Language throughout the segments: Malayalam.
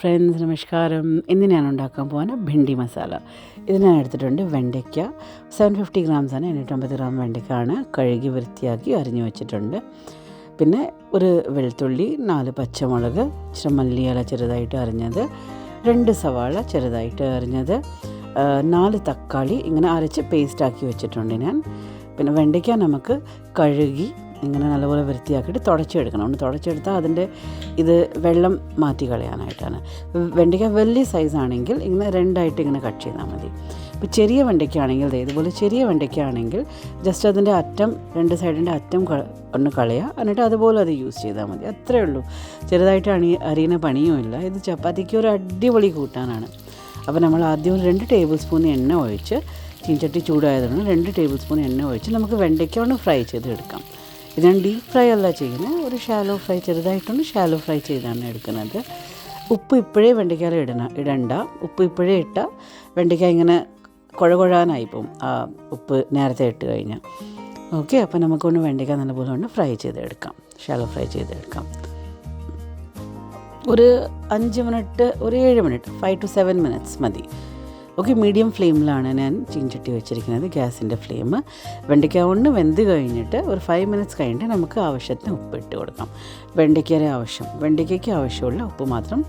ഫ്രണ്ട്സ് നമസ്കാരം. ഇന്ന് ഞാൻ ഉണ്ടാക്കാൻ പോകുന്ന ഭിണ്ടി മസാല. ഇത് ഞാൻ എടുത്തിട്ടുണ്ട് വെണ്ടയ്ക്ക. സെവൻ ഫിഫ്റ്റി ഗ്രാംസാണ് എണ്ണൂറ്റമ്പത് ഗ്രാം വെണ്ടയ്ക്കാണ്. കഴുകി വൃത്തിയാക്കി അരിഞ്ഞു വെച്ചിട്ടുണ്ട്. പിന്നെ ഒരു വെളുത്തുള്ളി നാല് പച്ചമുളക് ഇച്ചിരി മല്ലിയില ചെറുതായിട്ട് അരിഞ്ഞത് രണ്ട് സവാള ചെറുതായിട്ട് അരിഞ്ഞത് നാല് തക്കാളി ഇങ്ങനെ അരച്ച് പേസ്റ്റാക്കി വെച്ചിട്ടുണ്ട് ഞാൻ. പിന്നെ വെണ്ടയ്ക്ക നമുക്ക് കഴുകി ഇങ്ങനെ നല്ലപോലെ വൃത്തിയാക്കിയിട്ട് തുടച്ചെടുക്കണം. ഒന്ന് തുടച്ചെടുത്താൽ അതിന്റെ ഇത് വെള്ളം മാറ്റി കളയാനായിട്ടാണ്. വെണ്ടയ്ക്ക വലിയ സൈസാണെങ്കിൽ ഇങ്ങനെ രണ്ടായിട്ട് ഇങ്ങനെ കട്ട് ചെയ്താൽ മതി. ഇപ്പോൾ ചെറിയ വെണ്ടയ്ക്കാണെങ്കിൽ ഇതുപോലെ ചെറിയ വെണ്ടയ്ക്കാണെങ്കിൽ ജസ്റ്റ് അതിന്റെ അറ്റം രണ്ട് സൈഡിന്റെ അറ്റം ഒന്ന് കളയുക എന്നിട്ട് അതുപോലെ അത് യൂസ് ചെയ്താൽ മതി. അത്രേ ഉള്ളൂ. ചെറുതായിട്ട് അണി അറിയുന്ന പണിയുമില്ല ഇത് ചപ്പാത്തിക്ക് ഒരു അടിപൊളി കൂട്ടാനാണ്. അപ്പോൾ നമ്മൾ ആദ്യം രണ്ട് ടേബിൾ സ്പൂൺ എണ്ണ ഒഴിച്ച് ചീൻചട്ടി ചൂടായതുകൊണ്ട് രണ്ട് ടേബിൾ സ്പൂൺ എണ്ണ ഒഴിച്ച് നമുക്ക് വെണ്ടയ്ക്ക ഒന്ന് ഫ്രൈ ചെയ്ത് എടുക്കാം ഇത് ഞാൻ ഡീപ്പ് ഫ്രൈ അല്ല ചെയ്യുന്നത് ഒരു ഷാലോ ഫ്രൈ ചെറുതായിട്ടൊന്ന് ഷാലോ ഫ്രൈ ചെയ്താണ് എടുക്കുന്നത്. ഉപ്പ് ഇപ്പോഴേ വെണ്ടയ്ക്കാൽ ഇടണം ഇടണ്ട. ഉപ്പ് ഇപ്പോഴേ ഇട്ടാൽ വെണ്ടയ്ക്ക ഇങ്ങനെ കുഴ കുഴാനായി പോകും ആ ഉപ്പ് നേരത്തെ ഇട്ട് കഴിഞ്ഞാൽ ഓക്കെ അപ്പോൾ നമുക്കൊന്ന് വെണ്ടയ്ക്ക നല്ലപോലെ ഒന്ന് ഫ്രൈ ചെയ്തെടുക്കാം. ഷാലോ ഫ്രൈ ചെയ്തെടുക്കാം. ഒരു അഞ്ച് മിനിറ്റ് ഒരു ഏഴ് minute five to seven minutes മതി. ഓക്കെ മീഡിയം ഫ്ലെയിമിലാണ് ഞാൻ ചീഞ്ചട്ടി വെച്ചിരിക്കുന്നത് ഗ്യാസിന്റെ ഫ്ലെയിം വെണ്ടയ്ക്ക കൊണ്ട് വെന്ത് കഴിഞ്ഞിട്ട് ഒരു ഫൈവ് മിനിറ്റ്സ് കഴിഞ്ഞിട്ട് നമുക്ക് ആവശ്യത്തിന് ഉപ്പ് ഇട്ട് കൊടുക്കാം. വെണ്ടയ്ക്കയുടെ ആവശ്യം. വെണ്ടയ്ക്കയ്ക്ക് ആവശ്യമുള്ള ഉപ്പ് മാത്രം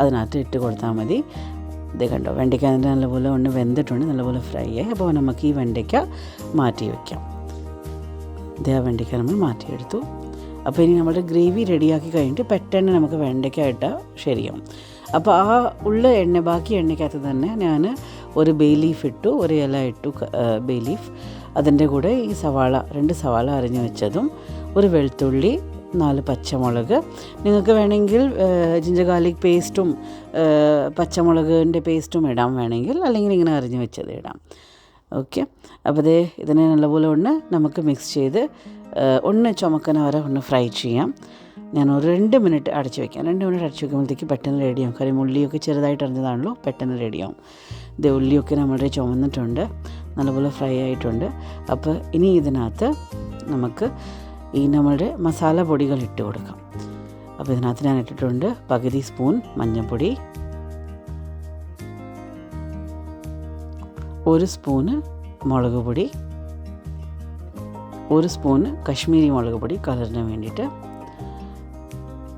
അതിനകത്ത് ഇട്ട് കൊടുത്താൽ മതി. ഇത് കണ്ടോ വെണ്ടയ്ക്ക അതിന്റെ നല്ലപോലെ ഒന്ന് വെന്തിട്ടുണ്ട് നല്ലപോലെ ഫ്രൈ ആയി. അപ്പോൾ നമുക്ക് ഈ വെണ്ടയ്ക്ക മാറ്റി വയ്ക്കാം ഇതേ വെണ്ടയ്ക്ക നമ്മൾ മാറ്റിയെടുത്തു. അപ്പോൾ ഇനി നമ്മുടെ ഗ്രേവി റെഡിയാക്കി കഴിഞ്ഞിട്ട് പെട്ടെന്ന് നമുക്ക് വെണ്ടയ്ക്ക ഇട്ടാൽ ശരിയാവും. അപ്പോൾ ആ ഉള്ള എണ്ണ ബാക്കി എണ്ണയ്ക്കകത്ത് തന്നെ ഞാൻ ഒരു ബേ ലീഫ് ഇട്ടു ഒരു ഇല ഇട്ടു ബേ ലീഫ് അതിന്റെ കൂടെ ഈ സവാള രണ്ട് സവാള അരിഞ്ഞു വെച്ചതും ഒരു വെളുത്തുള്ളി നാല് പച്ചമുളക്. നിങ്ങൾക്ക് വേണമെങ്കിൽ ജിഞ്ചർ ഗാർലിക് പേസ്റ്റും പച്ചമുളകിന്റെ പേസ്റ്റും ഇടാം വേണമെങ്കിൽ അല്ലെങ്കിൽ ഇങ്ങനെ അരിഞ്ഞു വെച്ചത് ഇടാം. ഓക്കെ? അപ്പോൾ ദേ ഇതിനെ നല്ലപോലെ ഒന്ന് നമുക്ക് മിക്സ് ചെയ്ത് ഒന്ന് ചുമക്കന വരെ ഒന്ന് ഫ്രൈ ചെയ്യാം. ഞാൻ ഒരു രണ്ട് മിനിറ്റ് അടച്ചു വയ്ക്കാം രണ്ട് മിനിറ്റ് അടച്ചു വയ്ക്കുമ്പോഴത്തേക്ക് പെട്ടെന്ന് റെഡിയാവും കാര്യം ഉള്ളിയൊക്കെ ചെറുതായിട്ട് അറിഞ്ഞതാണല്ലോ പെട്ടെന്ന് റെഡിയാവും ഇത് ഉള്ളിയൊക്കെ നമ്മുടെ ചുമന്നിട്ടുണ്ട്. നല്ലപോലെ ഫ്രൈ ആയിട്ടുണ്ട്. അപ്പോൾ ഇനി ഇതിനകത്ത് നമുക്ക് ഈ നമ്മുടെ മസാല പൊടികൾ ഇട്ട് കൊടുക്കാം. അപ്പോൾ ഇതിനകത്ത് ഞാൻ ഇട്ടിട്ടുണ്ട് പകുതി സ്പൂൺ മഞ്ഞൾപ്പൊടി ഒരു സ്പൂണ് മുളക് പൊടി ഒരു സ്പൂണ് കശ്മീരി മുളക് പൊടി കളറിന് വേണ്ടിയിട്ട്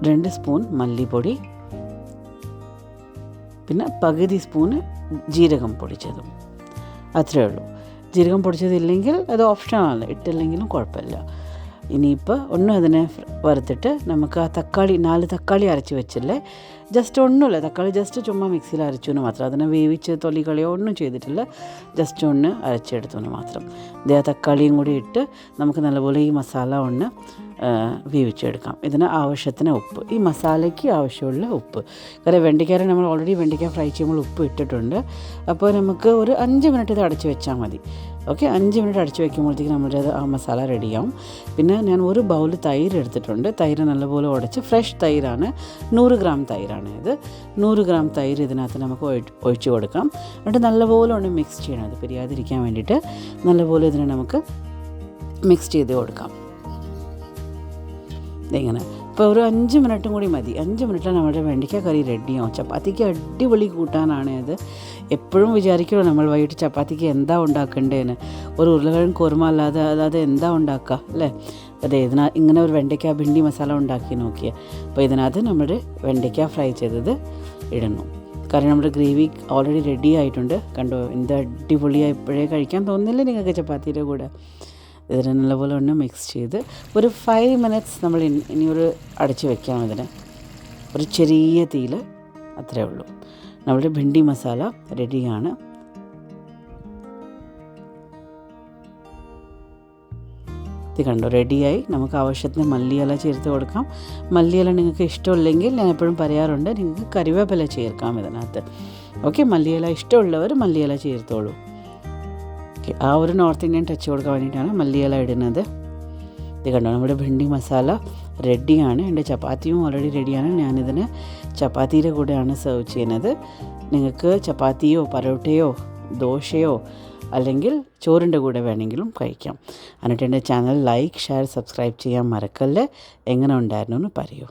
രണ്ട് സ്പൂൺ മല്ലിപ്പൊടി. പിന്നെ പകുതി സ്പൂണ് ജീരകം പൊടിച്ചതും. അത്രയേ ഉള്ളൂ. ജീരകം പൊടിച്ചതില്ലെങ്കിൽ അത് ഓപ്ഷനാണ് ഇട്ടില്ലെങ്കിലും കുഴപ്പമില്ല. ഇനിയിപ്പോൾ ഒന്നും അതിനെ വറുത്തിട്ട് നമുക്ക് ആ തക്കാളി നാല് തക്കാളി അരച്ച് വെച്ചില്ലേ? ജസ്റ്റ് ഒന്നുമില്ല തക്കാളി ജസ്റ്റ് ചുമ്മാ മിക്സിയിൽ അരച്ചു എന്ന് മാത്രം. അതിനെ വേവിച്ച് തൊലികളിയോ ഒന്നും ചെയ്തിട്ടില്ല. ജസ്റ്റ് ഒന്ന് അരച്ചെടുത്തു എന്ന് മാത്രം ഇതേ തക്കാളിയും കൂടി ഇട്ട് നമുക്ക് നല്ലപോലെ ഈ മസാല ഒന്ന് വേവിച്ചെടുക്കാം. ഇതിന് ആവശ്യത്തിന് ഉപ്പ്. ഈ മസാലയ്ക്ക് ആവശ്യമുള്ള ഉപ്പ്. കാരണം വെണ്ടിക്കാരൻ നമ്മൾ ഓൾറെഡി വെണ്ടിക്ക ഫ്രൈ ചെയ്യുമ്പോൾ ഉപ്പ് ഇട്ടിട്ടുണ്ട്. അപ്പോൾ നമുക്ക് ഒരു അഞ്ച് മിനിറ്റ് ഇത് അടച്ച് വെച്ചാൽ മതി. ഓക്കെ അഞ്ച് മിനിറ്റ് അടച്ച് വയ്ക്കുമ്പോഴത്തേക്ക് നമ്മുടെ ആ മസാല റെഡിയാവും പിന്നെ ഞാൻ ഒരു ബൗൾ തൈര് എടുത്തിട്ടുണ്ട്. തൈര് നല്ലപോലെ ഉടച്ച് ഫ്രഷ് തൈരാണ്. നൂറ് ഗ്രാം തൈരാണ് ഇത്. നൂറ് ഗ്രാം തൈര് ഇതിനകത്ത് നമുക്ക് ഒഴിച്ച് കൊടുക്കാം. എന്നിട്ട് നല്ലപോലെ ഒന്ന് മിക്സ് ചെയ്യണം. അത് പിരിയാതിരിക്കാൻ വേണ്ടിയിട്ട് നല്ലപോലെ ഇതിനെ നമുക്ക് മിക്സ് ചെയ്ത് കൊടുക്കാം. ഇതിങ്ങനെ ഇപ്പോൾ ഒരു അഞ്ച് മിനിറ്റും കൂടി മതി. അഞ്ച് മിനിറ്റിൽ നമ്മുടെ വെണ്ടയ്ക്ക കറി റെഡിയാവും. ചപ്പാത്തിക്ക് അടിപൊളി കൂട്ടാനാണ് ഇത്. എപ്പോഴും വിചാരിക്കുമല്ലോ നമ്മൾ വൈകിട്ട് ചപ്പാത്തിക്ക് എന്താ ഉണ്ടാക്കേണ്ടതെന്ന് ഒരു ഉരുളക്കിഴങ്ങ് കുറുമ അല്ലാതെ അതായത് എന്താ ഉണ്ടാക്കുക അല്ലേ? അതെ ഇതിനാ ഇങ്ങനെ ഒരു വെണ്ടയ്ക്ക ഭിണ്ടി മസാല ഉണ്ടാക്കി നോക്കിയ. അപ്പോൾ ഇതിനകത്ത് നമ്മൾ വെണ്ടയ്ക്ക ഫ്രൈ ചെയ്തത് ഇടുന്നു കാരണം നമ്മുടെ ഗ്രേവി ഓൾറെഡി റെഡി ആയിട്ടുണ്ട്. കണ്ടോ? എന്ത് അടിപൊളിയായി ഇപ്പോഴേ കഴിക്കാൻ തോന്നുന്നില്ല നിങ്ങൾക്ക് ചപ്പാത്തിയുടെ കൂടെ? ഇതിനെ നല്ലപോലെ ഒന്ന് മിക്സ് ചെയ്ത് ഒരു ഫൈവ് മിനിറ്റ്സ് നമ്മൾ ഇനി- ഒരു അടച്ച് വെക്കാം ഇതിന്. ഒരു ചെറിയ തീയിൽ അത്രേ ഉള്ളൂ. നമ്മുടെ ഭിണ്ടി മസാല റെഡിയാണ്. ഇത് കണ്ടു റെഡിയായി. നമുക്ക് ആവശ്യത്തിന് മല്ലിയില ചേർത്ത് കൊടുക്കാം. മല്ലിയില നിങ്ങൾക്ക് ഇഷ്ടമില്ലെങ്കിൽ ഞാൻ എപ്പോഴും പറയാറുണ്ട് നിങ്ങൾക്ക് കറിവേപ്പില ചേർക്കാം ഇതിനകത്ത്. ഓക്കെ മല്ലിയില ഇഷ്ടമുള്ളവർ മല്ലിയില ചേർത്തോളൂ. ഓക്കെ. ആ ഒരു നോർത്ത് ഇന്ത്യൻ ടച്ച് കൊടുക്കാൻ വേണ്ടിയിട്ടാണ് മല്ലിയില ഇടുന്നത്. ഇത് കണ്ടോ നമ്മുടെ ഭിണ്ടി മസാല റെഡിയാണ്. എന്റെ ചപ്പാത്തിയും ഓൾറെഡി റെഡിയാണ് ഞാനിതിന് ചപ്പാത്തിയുടെ കൂടെയാണ് സെർവ് ചെയ്യുന്നത്. നിങ്ങൾക്ക് ചപ്പാത്തിയോ പരോട്ടയോ ദോശയോ അല്ലെങ്കിൽ ചോറിന്റെ കൂടെ വേണമെങ്കിലും കഴിക്കാം. എന്നിട്ട് എന്റെ ചാനൽ ലൈക്ക് ഷെയർ സബ്സ്ക്രൈബ് ചെയ്യാൻ മറക്കല്ലേ. എങ്ങനെ ഉണ്ടായിരുന്നു എന്ന് പറയൂ.